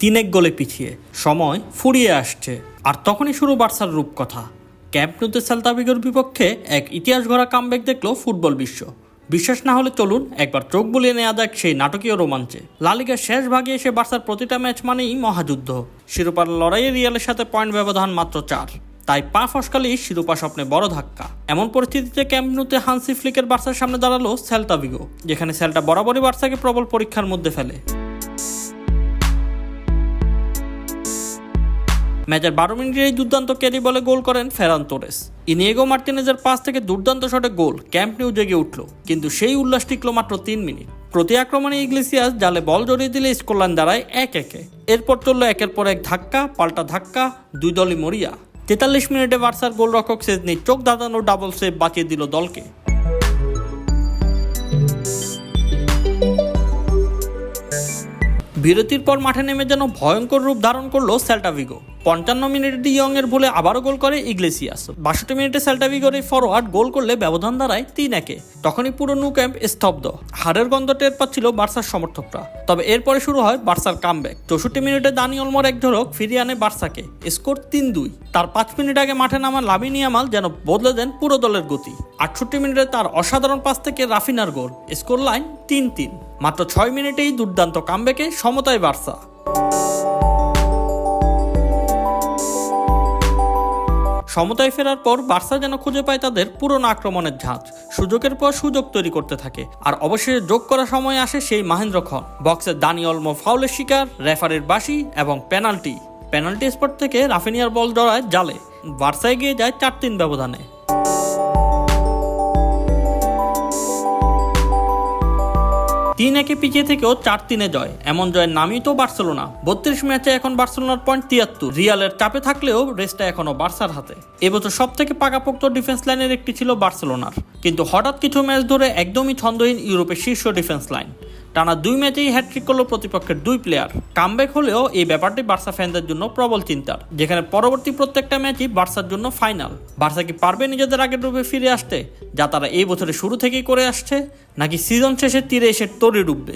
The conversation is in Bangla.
তিন এক গোলে পিছিয়ে, সময় ফুরিয়ে আসছে। আর তখনই শুরু বার্সার রূপকথা। ক্যাম্প নুতে সেলতাবিগের বিপক্ষে এক ইতিহাস গড়া কামব্যাক দেখল ফুটবল বিশ্ব। বিশ্বাস না হলে চলুন একবার চোখ বুলিয়ে নেওয়া যাক সেই নাটকীয় রোমাঞ্চে। লালিগার শেষ ভাগে এসে বার্সার প্রতিটা ম্যাচ মানেই মহাযুদ্ধ। শিরোপার লড়াইয়ে রিয়ালের সাথে পয়েন্ট ব্যবধান মাত্র চার। তাই পা ফসকালেই শিরোপা স্বপ্নে বড় ধাক্কা। এমন পরিস্থিতিতে ক্যাম্প নুতে হানসি ফ্লিকের বার্সার সামনে দাঁড়াল সেল্টা ভিগো যেখানে সেল্টা বরাবরই বার্সাকে প্রবল পরীক্ষার মধ্যে ফেলে। ম্যাচের বারো মিনিটে এই দুর্দান্ত ক্যারি বলে গোল করেন ফেরান তোরেস। ইনিয়েগো মার্টিনেজের পাস থেকে দুর্দান্ত শটে গোল ক্যাম্প নিউ জেগে উঠল, কিন্তু সেই উল্লাস টিকলো মাত্র তিন মিনিট। প্রতি আক্রমণে ইগলেসিয়াস জালে বল জড়িয়ে দিলে স্কোরলাইন দাঁড়ায় এক একে। এরপর চলল একের পর এক ধাক্কা, পাল্টা ধাক্কা, দুই দলই মরিয়া। তেতাল্লিশ মিনিটে বার্সার গোলরক্ষক সেজনি চোখ দাঁড়ানো ডাবল সেভ বাঁচিয়ে দিল দলকে। বিরতির পর মাঠে নেমে যেন ভয়ঙ্কর রূপ ধারণ করল সেল্টাভিগো পঞ্চান্ন মিনিটে ডি এর ভুলে আবারও গোল করে ইগলেসিয়াস। বাষট্টি মিনিটে সেল্টাভিগোর এই ফরওয়ার্ড গোল করলে ব্যবধান দাঁড়ায় তিন একে। তখনই পুরো নু ক্যাম্প স্তব্ধ। হারের গন্ধ টের পাচ্ছিল বার্সার সমর্থকরা। তবে এরপরে শুরু হয় বার্সার কামব্যাক। চৌষট্টি মিনিটে দানি অলমোর এক ঝলক ফিরিয়ে আনে বার্সাকে। স্কোর তিন দুই। তার পাঁচ মিনিট আগে মাঠে নামা লাভিনী আমাল যেন বদলে দেন পুরো দলের গতি। আটষট্টি মিনিটে তার অসাধারণ পাস থেকে রাফিনার গোল। স্কোর লাইন তিন তিন। মাত্র ছয় মিনিটেই দুর্দান্ত কামব্যাকে সমতায় বার্সা। সমতায় ফেরার পর বার্সা যেন খুঁজে পায় তাদের পুরনো আক্রমণের ঝাঁজ। সুযোগের পর সুযোগ তৈরি করতে থাকে। আর অবশেষে যোগ করা সময় আসে সেই মাহেন্দ্র খন। বক্সের দানি অলমো ফাউলের শিকার, রেফারের বাসি এবং পেনাল্টি। পেনাল্টি স্পট থেকে রাফিনিয়ার বল জড়ায় জালে। বার্সায় গিয়ে যায় চার তিন ব্যবধানে। তিন একে পিছিয়ে থেকেও চার তিনে জয়। এমন জয়ের নামই তো বার্সেলোনা। বত্রিশ ম্যাচে এখন বার্সেলোনার পয়েন্ট তিয়াত্তর। রিয়ালের চাপে থাকলেও রেসটা এখনও বার্সার হাতে। এবছর সব থেকে পাকাপোক্ত ডিফেন্স লাইনের একটি ছিল বার্সেলোনার। কিন্তু হঠাৎ কিছু ম্যাচ ধরে একদমই ছন্দহীন ইউরোপের শীর্ষ ডিফেন্স লাইন। টানা দুই ম্যাচেই হ্যাট্রিক করল প্রতিপক্ষের দুই প্লেয়ার কামব্যাক হলেও এই ব্যাপারটি বার্সা ফ্যানদের জন্য প্রবল চিন্তার, যেখানে পরবর্তী প্রত্যেকটা ম্যাচই বার্সার জন্য ফাইনাল বার্সা কি পারবে নিজেদের আগের রূপে ফিরে আসতে, যা তারা এই বছরের শুরু থেকেই করে আসছে, নাকি সিজন শেষে তীরে এসে তরে ডুববে?